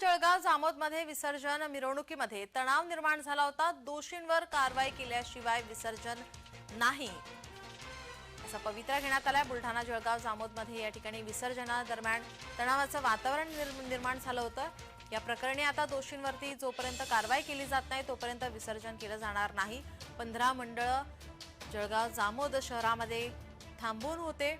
जळगाव जामोदमध्ये विसर्जन मिरवणुकीमध्ये तणाव निर्माण झाला होता. दोषींवर कारवाई केल्याशिवाय विसर्जन नाही. असा पवित्रा घेण्यात आलाय. बुलढाणा जळगाव जामोदमध्ये या ठिकाणी विसर्जनादरम्यान तणावाचं वातावरण निर्माण झालं होतं. या प्रकरणी आता दोषींवरती जोपर्यंत कारवाई केली जात नाही तोपर्यंत विसर्जन केलं जाणार नाही. पंधरा मंडळं जळगाव जामोद शहरामध्ये थांबून होते.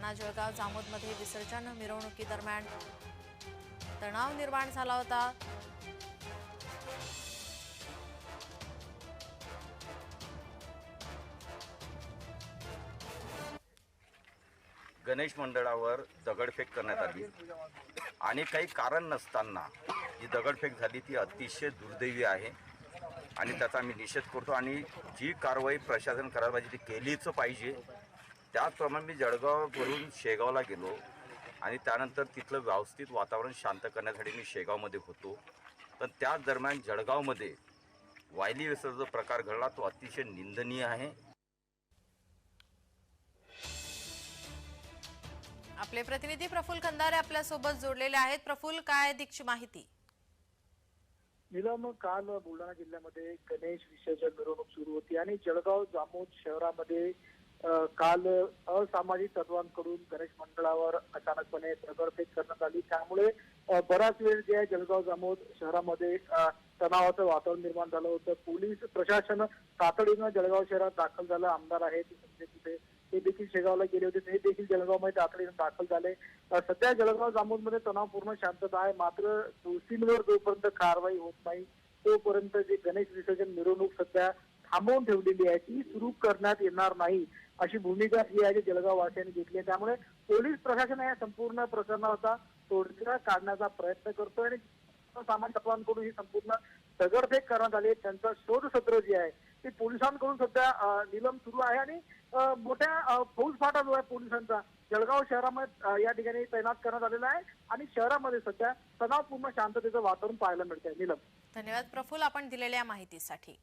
ठाणा जळगाव जामोदमध्ये विसर्जन मिरवणुकीदरम्यान तणाव निर्माण झाला होता. गणेश मंडळावर दगडफेक करण्यात आली. आणि काही कारण नसताना जी दगडफेक झाली ती अतिशय दुर्दैवी आहे. आणि त्याचा आम्ही निषेध करतो. आणि जी कारवाई प्रशासन करायला पाहिजे ती केलीच पाहिजे. त्याचप्रमाणे मी जळगाववरून शेगावला गेलो आणि त्यानंतर तिथलं व्यवस्थित वातावरण शांत करण्यासाठी मी शेगावमध्ये होतो. पण त्याच दरम्यान जळगावमध्ये वायली विसर्जन प्रकार घडला तो अतिशय निंदनीय आहे. आपले प्रतिनिधी प्रफुल्ल खंदारे आपल्यासोबत जोडलेले आहेत. प्रफुल्ल काय अधिकची माहिती? निलम काल बुलढाणा जिल्ह्यामध्ये गणेश विसर्जन मिरवणूक सुरू होती आणि जळगाव जामोद शहरामध्ये काल असामाजिक तत्वांकडून गणेश मंडळावर अचानकपणे दगडफेक करण्यात आली. त्यामुळे बराच वेळ जे आहे जळगाव जामोद शहरामध्ये तणावाचं वातावरण निर्माण झालं होतं. पोलीस प्रशासन तातडीनं जळगाव शहरात दाखल झालं. आमदार आहेत म्हणजे तिथे ते देखील शेगावला गेले होते. ते देखील जळगावमध्ये तातडीनं दाखल झाले. सध्या जळगाव जामोदमध्ये तणावपूर्ण शांतता आहे. मात्र दोषींवर जोपर्यंत कारवाई होत नाही तोपर्यंत जे गणेश विसर्जन मिरवणूक सध्या थांबवून ठेवलेली आहे. ती सुरू करण्यात येणार नाही अशी भूमिका जी आहे जळगाव वासियांनी घेतली आहे. त्यामुळे पोलीस प्रशासन या संपूर्ण प्रकरणाचा तोडगा काढण्याचा प्रयत्न करतोय आणि सामान्य तत्वांकडून ही संपूर्ण दगडफेक करण्यात आली आहे. त्यांचा शोध सत्र जे आहे ते पोलिसांकडून सध्या निलम सुरू आहे आणि मोठ्या फौजफाटा जो आहे पोलिसांचा जळगाव शहरामध्ये या ठिकाणी तैनात करण्यात आलेला आहे आणि शहरामध्ये सध्या तणावपूर्ण शांततेचं वातावरण पाहायला मिळतंय. निलम. धन्यवाद. प्रफुल्ल आपण दिलेल्या माहितीसाठी.